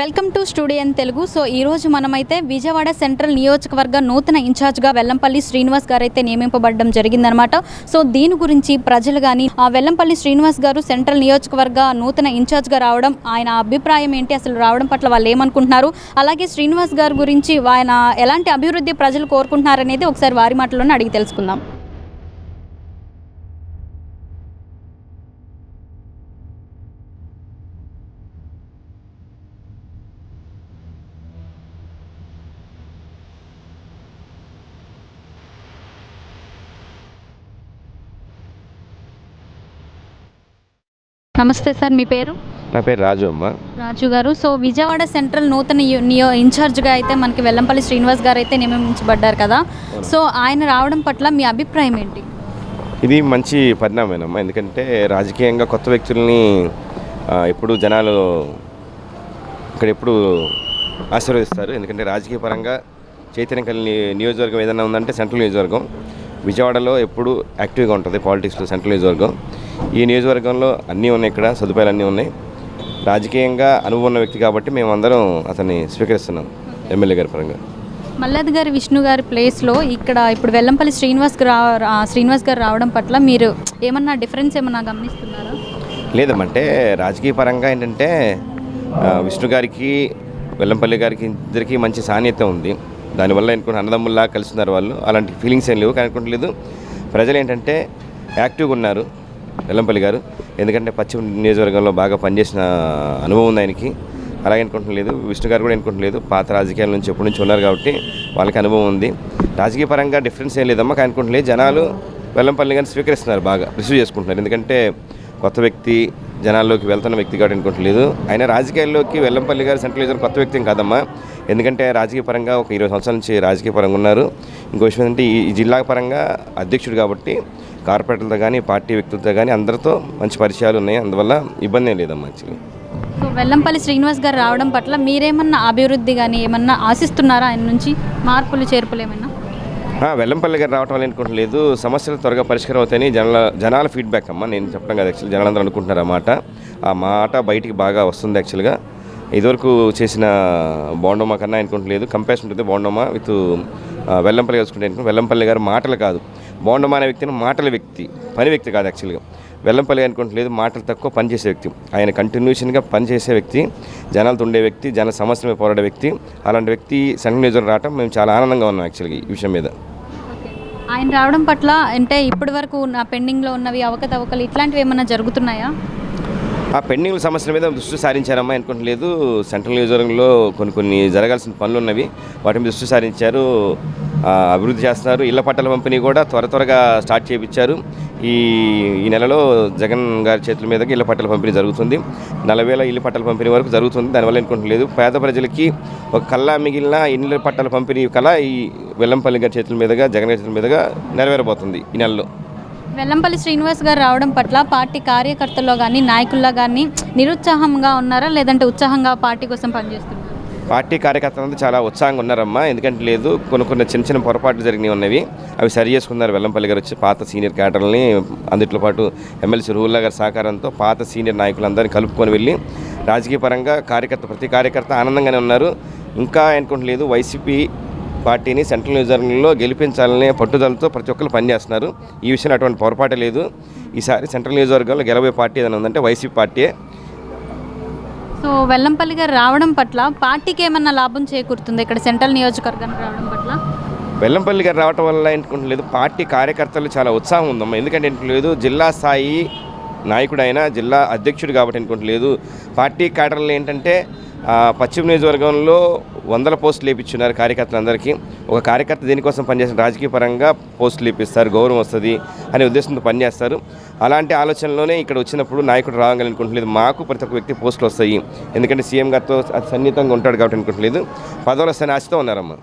Welcome to studio N Telugu. So ఈ రోజు మనమైతే విజయవాడ సెంట్రల్ నియోజకవర్గ నూతన ఇన్ఛార్జ్గా వెల్లంపల్లి శ్రీనివాస్ గారు అయితే నియమింపబడడం జరిగిందనమాట సో దీని గురించి ప్రజలు కానీ ఆ వెల్లంపల్లి శ్రీనివాస్ గారు సెంట్రల్ నియోజకవర్గ నూతన ఇన్ఛార్జ్గా రావడం ఆయన అభిప్రాయం ఏంటి అసలు రావడం పట్ల వాళ్ళు ఏమనుకుంటున్నారు? అలాగే శ్రీనివాస్ గారి గురించి ఆయన ఎలాంటి అభివృద్ధి ప్రజలు కోరుకుంటున్నారనేది ఒకసారి వారి మాటలోనే అడిగి తెలుసుకుందాం. నమస్తే సార్ మీ పేరు? నా పేరు రాజు అమ్మ. రాజు గారు. సో విజయవాడ సెంట్రల్ నూతన నియో ఇన్ఛార్జ్గా అయితే మనకి వెల్లంపల్లి శ్రీనివాస్ గారు అయితే నియమించబడ్డారు కదా. సో ఆయన రావడం పట్ల మీ అభిప్రాయం ఏంటి? ఇది మంచి పరిణామేనమ్మా ఎందుకంటే రాజకీయంగా కొత్త వ్యక్తుల్ని ఎప్పుడు జనాలు ఇక్కడ ఎప్పుడు ఆశీర్వదిస్తారు. ఎందుకంటే రాజకీయ పరంగా చైతన్యం కలిగిన నియోజకవర్గం ఏదైనా ఉందంటే సెంట్రల్ నియోజకవర్గం. విజయవాడలో ఎప్పుడు యాక్టివ్గా ఉంటుంది పాలిటిక్స్లో సెంట్రల్ నియోజకవర్గం. ఈ నియోజకవర్గంలో అన్నీ ఉన్నాయి ఇక్కడ సదుపాయాలు అన్నీ ఉన్నాయి. రాజకీయంగా అనుభవం ఉన్న వ్యక్తి కాబట్టి మేమందరం అతన్ని స్వీకరిస్తున్నాం ఎమ్మెల్యే గారి పరంగా. మల్లాది గారి విష్ణు గారి ప్లేస్లో ఇక్కడ ఇప్పుడు వెల్లంపల్లి శ్రీనివాస్ శ్రీనివాస్ గారు రావడం పట్ల మీరు ఏమన్నా డిఫరెన్స్ ఏమన్నా గమనిస్తున్నారా? లేదమ్మంటే రాజకీయ పరంగా ఏంటంటే విష్ణు గారికి వెల్లంపల్లి గారికి ఇద్దరికి మంచి సాన్నిధ్యం ఉంది. దానివల్ల అనుకుంటే అన్నదమ్ముల్లా కలిసినారు వాళ్ళు. అలాంటి ఫీలింగ్స్ ఏం లేవు కానీ అనుకోవట్లేదు ప్రజలు ఏంటంటే యాక్టివ్గా ఉన్నారు. వెల్లంపల్లి గారు. ఎందుకంటే పశ్చిమ నియోజకవర్గంలో బాగా పనిచేసిన అనుభవం ఉంది ఆయనకి. అలాగే అనుకుంటలేదు విష్ణు గారు కూడా అనుకుంటలేదు పాత రాజకీయాల నుంచి ఎప్పటి నుంచి ఉన్నారు కాబట్టి వాళ్ళకి అనుభవం ఉంది. రాజకీయ పరంగా డిఫరెన్స్ ఏం లేదమ్మా కానీ అనుకుంటలేదు జనాలు వెల్లంపల్లి గారిని స్వీకరిస్తున్నారు బాగా రిసీవ్ చేసుకుంటున్నారు. ఎందుకంటే కొత్త వ్యక్తి జనాల్లోకి వెళ్తున్న వ్యక్తి కాబట్టి అనుకోవట్లేదు ఆయన రాజకీయాల్లోకి వెల్లంపల్లి గారు సెంట్రల్ కొత్త వ్యక్తి కాదమ్మా. ఎందుకంటే రాజకీయ పరంగా ఒక ఇరవై సంవత్సరాల నుంచి రాజకీయ పరంగా ఉన్నారు. ఇంకో విషయం ఏంటంటే ఈ జిల్లా పరంగా అధ్యక్షుడు కాబట్టి కార్పొరేటర్లతో కానీ పార్టీ వ్యక్తులతో కానీ అందరితో మంచి పరిచయాలు ఉన్నాయి. అందువల్ల ఇబ్బంది లేదమ్మా యాక్చువల్లీ. సో వెల్లంపల్లి శ్రీనివాస్ గారు రావడం పట్ల మీరేమన్నా అభివృద్ధి కానీ ఏమన్నా ఆశిస్తున్నారా? ఆయన నుంచి మార్పులు చేర్పులు ఏమైనా ఆ, వెల్లంపల్లి గారు రావటం వల్ల అనుకుంటలేదు సమస్యలు త్వరగా పరిష్కారం అవుతాయని జనాల జనాల ఫీడ్బ్యాక్ అమ్మ. నేను చెప్పడం కాదు యాక్చువల్లీ జనాలందరూ అనుకుంటున్నారు ఆ మాట. ఆ మాట బయటికి బాగా వస్తుంది యాక్చువల్గా. ఇదివరకు చేసిన బోండోమా కన్నా అనుకుంటలేదు కంపారిజన్ ఉంటుంది. బోండోమా విత్ వెల్లంపల్లి కలుసుకుంటే అనుకుంటే వెల్లంపల్లి గారు మాటలు కాదు. బోండోమా అనే వ్యక్తిని మాటల వ్యక్తి పని వ్యక్తి కాదు యాక్చువల్గా వెల్లంపల్లి అనుకుంటలేదు మాటలు తక్కువ పనిచేసే వ్యక్తి. ఆయన కంటిన్యూషన్గా పనిచేసే వ్యక్తి జనాలతో ఉండే వ్యక్తి జన సమస్యల మీద పోరాడే వ్యక్తి. అలాంటి వ్యక్తి సెంట్రల్ నియోజకవర్గం రావటం మేము చాలా ఆనందంగా ఉన్నాం యాక్చువల్గా ఈ విషయం మీద. ఆయన రావడం పట్ల అంటే ఇప్పటి వరకు నా పెండింగ్లో ఉన్నవి అవకతవకలు ఇట్లాంటివి ఏమైనా జరుగుతున్నాయా? ఆ పెండింగ్ సమస్యల మీద దృష్టి సారించారమ్మా అనుకుంటలేదు. సెంట్రల్ నియోజకవర్గంలో కొన్ని కొన్ని జరగాల్సిన పనులు ఉన్నవి వాటి మీద దృష్టి సారించారు. అభివృద్ధి చేస్తున్నారు. ఇళ్ళ పట్టాల పంపిణీ కూడా త్వర త్వరగా స్టార్ట్ చేయించారు. ఈ ఈ నెలలో జగన్ గారి చేతుల మీదకి ఇళ్ళ పట్టాల పంపిణీ జరుగుతుంది. నలభై వేల ఇళ్ళ పట్టాల పంపిణీ వరకు జరుగుతుంది. దానివల్ల అనుకుంటలేదు పేద ప్రజలకి ఒక కల్లా మిగిలిన ఇళ్ళ పట్టాల పంపిణీ కళ ఈ వెల్లంపల్లి గారి చేతుల మీదుగా జగన్ గారి చేతుల మీదుగా నెరవేరబోతుంది ఈ నెలలో. వెల్లంపల్లి శ్రీనివాస్ గారు రావడం పట్ల పార్టీ కార్యకర్తల్లో కానీ నాయకుల్లో కానీ నిరుత్సాహంగా ఉన్నారా? లేదంటే ఉత్సాహంగా పార్టీ కోసం పనిచేస్తున్నారు? పార్టీ కార్యకర్తలంతా చాలా ఉత్సాహంగా ఉన్నారమ్మా. ఎందుకంటే లేదు కొన్ని కొన్ని చిన్న చిన్న పొరపాట్లు జరిగినవి ఉన్నవి. అవి సరి చేసుకున్నారు వెల్లంపల్లి గారు వచ్చి పాత సీనియర్ క్యాడర్లని అందుట్లో పాటు ఎమ్మెల్సీ రూల్లా గారి సహకారంతో పాత సీనియర్ నాయకులందరినీ కలుపుకొని వెళ్ళి రాజకీయ పరంగా కార్యకర్త ప్రతి కార్యకర్త ఆనందంగానే ఉన్నారు. ఇంకా అనుకుంటలేదు వైసీపీ పార్టీని సెంట్రల్ నియోజకవర్గంలో గెలిపించాలనే పట్టుదలతో ప్రతి ఒక్కరు పనిచేస్తున్నారు. ఈ విషయంలో అటువంటి పొరపాటు లేదు. ఈసారి సెంట్రల్ నియోజకవర్గంలో గెలవే పార్టీ ఏదైనా ఉందంటే వైసీపీ పార్టీయే సో వెల్లంపల్లి గారు రావడం పట్ల పార్టీకి ఏమన్నా లాభం చేకూరుతుంది? ఇక్కడ సెంట్రల్ నియోజకవర్గానికి రావడం పట్ల? వెల్లంపల్లి గారు రావటం వల్ల ఏంటలేదు పార్టీ కార్యకర్తలు చాలా ఉత్సాహం ఉందమ్మా. ఎందుకంటే ఏంటలేదు జిల్లా స్థాయి నాయకుడైన జిల్లా అధ్యక్షుడు కాబట్టి అనుకుంటలేదు పార్టీ క్యాడర్లు ఏంటంటే పశ్చిమ నియోజకవర్గంలో వందల పోస్టులు కార్యకర్తలు కార్యకర్తలందరికీ. ఒక కార్యకర్త దీనికోసం పనిచేసిన రాజకీయ పరంగా పోస్టులు లేపిస్తారు గౌరవం వస్తుంది అనే ఉద్దేశంతో పనిచేస్తారు. అలాంటి ఆలోచనలోనే ఇక్కడ వచ్చినప్పుడు నాయకుడు రావాలనుకుంటలేదు. మాకు ప్రతి ఒక్క వ్యక్తి పోస్టులు వస్తాయి. ఎందుకంటే సీఎం గారితో సన్నిహితంగా ఉంటాడు కాబట్టి అనుకుంటలేదు. పదవులు వస్తాయని ఆశతో ఉన్నారమ్మా